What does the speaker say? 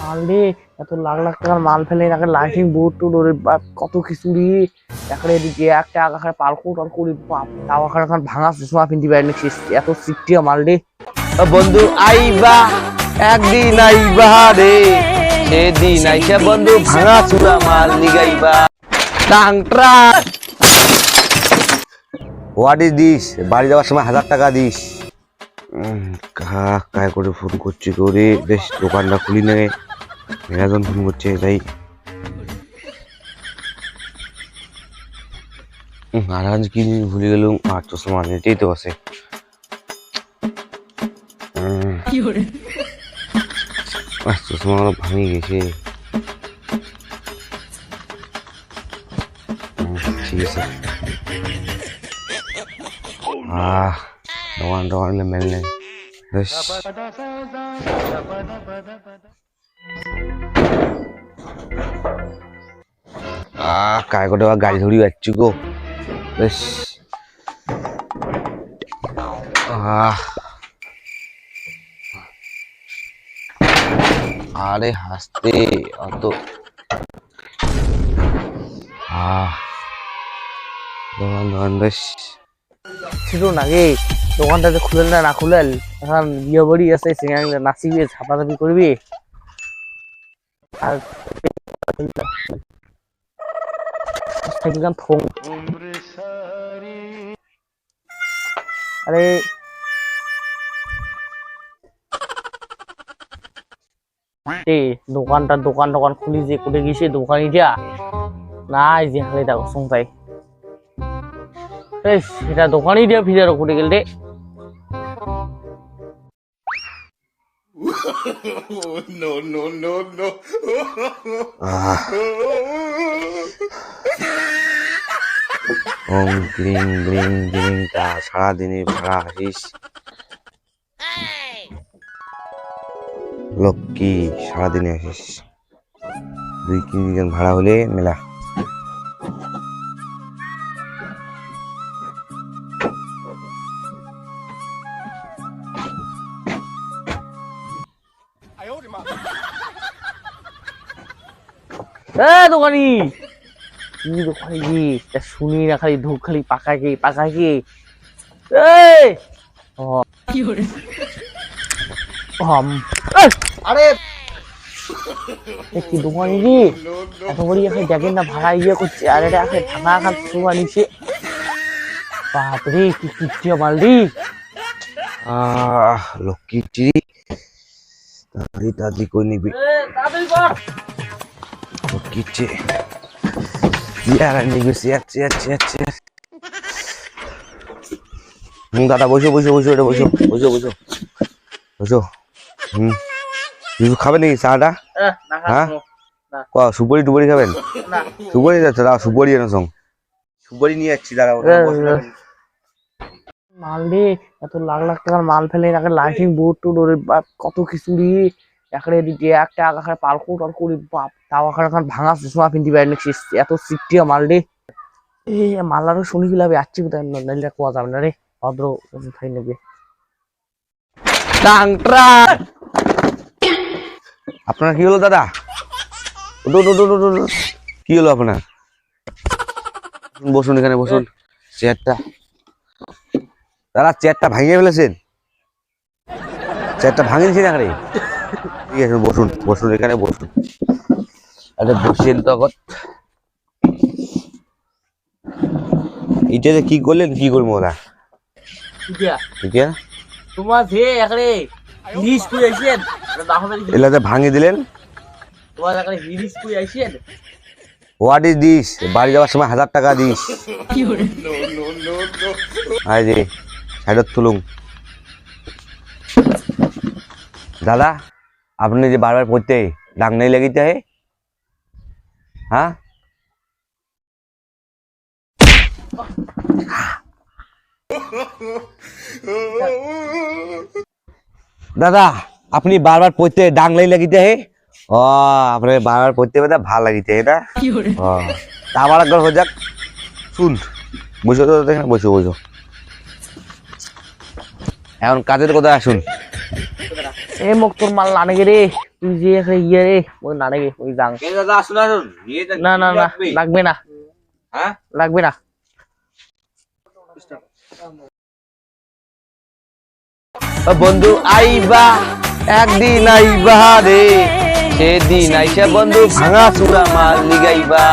মাল রে এত লাখ লাখ টাকার মাল ফেলে একে লাইটিং বোর্ড টোড কত কিছু রে এখানে এদিকে একটা আগাখানে পালকো টালকো বাপ, তাও এখানে ভাঙা চশমা পিন্দি পারি এত সিটিয়া মাল ও বন্ধু, আইবা, একদিন আইবা রে। সেদিন আইসা বন্ধু, ভাঙা চুরা মাল নিগাইবা টাংট্রা হোয়াট ইজ দিস, বাড়ি যাওয়ার সময় হাজার টাকা দিস। কায় করে ফোন করছি করে বেশ, দোকানটা খুলি নেবে মেরাজন ফোন করছে উম, আর আজ কি জিনিস ভুলে গেলুম? আর তো সমান এটাই তো আছে। আহ, চশমা আমার ভাঙে গেছে। ঠিক আছে। আহ দোকান দোকান মেল নেই। বেশ। আহ কায় করে গাড়ি ধরি যাচ্ছি গো। বেশ। আরে হাসতে, অত। দোকান দোকান বেশ। ছিল রে দোকানটা যে খুলেন না না খুলেল? এখন বিয়ে বাড়ি আছে, সেখানে নাচিবি ঝাপাঝাপি করবি? আর থাকলাম ফোন আরে। দোকানটা, দোকান দোকান খুলি যে করে গেছে দোকানি যা নাই যে, খালি দেখো সংসাই এই সেটা দোকানই দিয়া ফিরে করে গেল রে। আহ ওম গ্রিং গ্রিং গ্রিং টা সারাদিনে ভাড়া আসিস লক্ষ্মী, সারাদিনে আসিস দুই তিন দিন ভাড়া হলে মেলা। এ দোকানি। কি দোকানি কি শুনি না খালি ধূপ খালি পাকা কি পাকা কি আরে! কি দোকানি কি এত বড় এখানে দেখেন না ভাড়া ইয়ে করছে। আর এটা এখানে ভাঙা খান শুয়া নিছে বাপরে কি কিচ্ছু মাল আহ লক্ষ্মী চিড়ি। তাড়াতাড়ি তাড়াতাড়ি করে নিবি। চিড়ি চেয়ার আর নিবি চেয়ার চেয়ার চেয়ার চেয়ার হুম দাদা বসো বসো বসো এটা বসো বসো বসো বসো। হুম। কিছু খাবে নাকি চাটা? হ্যাঁ? ক সুপারি টুপারি খাবেন। সুপারি যাচ্ছে দাদা সুপারি এনে সঙ্গ সুপারি নিয়ে যাচ্ছি দাদা ওটা এ, বসে মাল রে এত লাখ লাখ টাকার মাল ফেলে লাইটিং বোর্ড টোড ওরে বাপ কত কিছু রে এখানে এদিকে একটা আগাখানে পালকো টালকো বাপ তাও এখানে এখন ভাঙা চশমা পিন্দি পারি না এত সিটিয়া মাল রে। এ মাল শুনি গেলাম আসছি কোথায়? নাইলে কোয়া যাবে না রে ভদ্র থাই নেবে। আপনার কি হলো দাদা। কি হলো আপনার? বসুন এখানে বসুন। চেয়ারটা। দাদা চেয়ারটা ভাঙিয়ে ফেলেছেন? চেয়ারটা ভাঙিয়েছেন এখানে বসুন বসুন এখানে বসুন। আরে বসেন তখন এটা কি করলেন কি করব ওরা? ঠিক তোমার এখানে হিরিস আইছেন দিলেন? তোমার এখানে হিরিস করে আইছেন। হোয়াট ইজ দিস বাড়ি যাওয়ার সময় হাজার টাকা দিস। সাইডত দাদা আপনি যে বারবার পড়তে ডাক নেই লাগিতে হয় হ্যাঁ? দাদা আপনি বারবার পড়তে ডাং নাই লাগিতে হে? ও আপনি বারবার পড়তে পেতে ভালো লাগিতে এটা ও তা আবার একবার হয়ে যাক। শুন বসো তো দেখেন বসো বসো। এখন কাজের কথা আসুন এ মোক তোর মাল না নাগে রে তুই যে ইয়ে রে ওই না নাগে ওই যাং দাদা আসুন আসুন না না না লাগবে? লাগবে না। হ্যাঁ লাগবে না। বন্ধু আইবা একদিন আইবা রে। সেদিন আইসা বন্ধু ভাঙা চূড়া মাল লিগাইবা